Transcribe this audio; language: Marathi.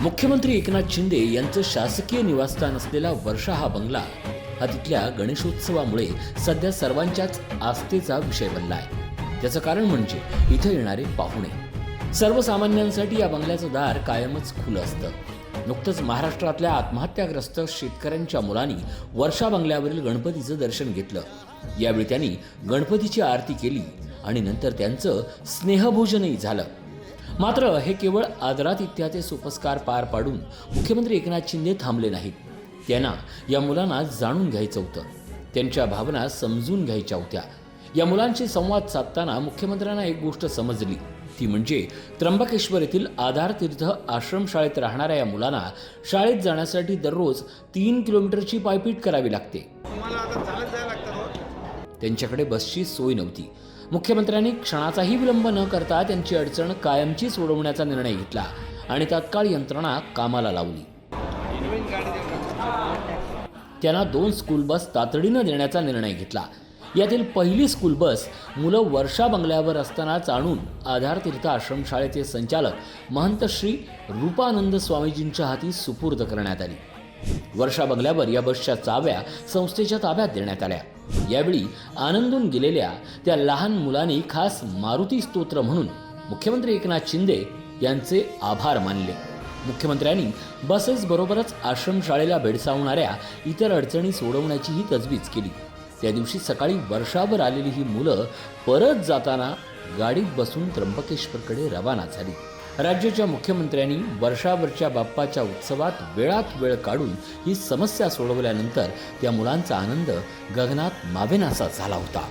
मुख्यमंत्री एकनाथ शिंदे यांचं शासकीय निवासस्थान असलेला वर्षा हा बंगला हा तिथल्या गणेशोत्सवामुळे सध्या सर्वांच्याच आस्थेचा विषय बनला आहे त्याचं कारण म्हणजे इथं येणारे पाहुणे. सर्वसामान्यांसाठी या बंगल्याचं दार कायमच खुलं असतं. नुकतंच महाराष्ट्रातल्या आत्महत्याग्रस्त शेतकऱ्यांच्या मुलांनी वर्षा बंगल्यावरील गणपतीचं दर्शन घेतलं. यावेळी त्यांनी गणपतीची आरती केली आणि नंतर त्यांचं स्नेहभोजनही झालं. मात्र हे केवळ आदरातिथ्याचे सोपस्कार पार पाडून मुख्यमंत्री एकनाथ शिंदे थांबले नाहीत. त्यांना या मुलांना जाणून घ्यायचं होतं. त्यांच्या भावना समजून घ्यायच्या होत्या. या मुलांशी संवाद साधताना मुख्यमंत्र्यांना एक गोष्ट समजली. ती म्हणजे त्र्यंबकेश्वर येथील आधार तीर्थ आश्रमशाळेत राहणाऱ्या या मुलांना शाळेत जाण्यासाठी दररोज तीन किलोमीटरची पायपीट करावी लागते. त्यांच्याकडे बसची सोय नव्हती. मुख्यमंत्र्यांनी क्षणाचाही विलंब न करता त्यांची अडचण कायमची सोडवण्याचा निर्णय घेतला आणि तात्काळ यंत्रणा कामाला लावली. त्यांना दोन स्कूल बस तातडीनं देण्याचा निर्णय घेतला. यातील पहिली स्कूल बस मुलं वर्षा बंगल्यावर असतानाच आणून आधार तीर्थ आश्रमशाळेचे संचालक महंत श्री रूपानंद स्वामीजींच्या हाती सुपूर्द करण्यात आली. वर्षा बंगल्यावर या बसच्या चाव्या संस्थेच्या ताब्यात देण्यात आल्या. यावेळी आनंदून गेलेल्या त्या लहान मुलांनी खास मारुती स्तोत्र म्हणून मुख्यमंत्री एकनाथ शिंदे यांचे आभार मानले. मुख्यमंत्र्यांनी बसेस बरोबरच आश्रमशाळेला भेडसावणाऱ्या इतर अडचणी सोडवण्याचीही तजवीज केली. त्या दिवशी सकाळी वर्षावर आलेली ही मुलं परत जाताना गाडीत बसून त्र्यंबकेश्वरकडे रवाना झाली. राज्याच्या मुख्यमंत्र्यांनी वर्षावरच्या बाप्पाच्या उत्सवात वेळात वेळ काढून ही समस्या सोडवल्यानंतर त्या मुलांचा आनंद गगनात मावेनासा झाला होता.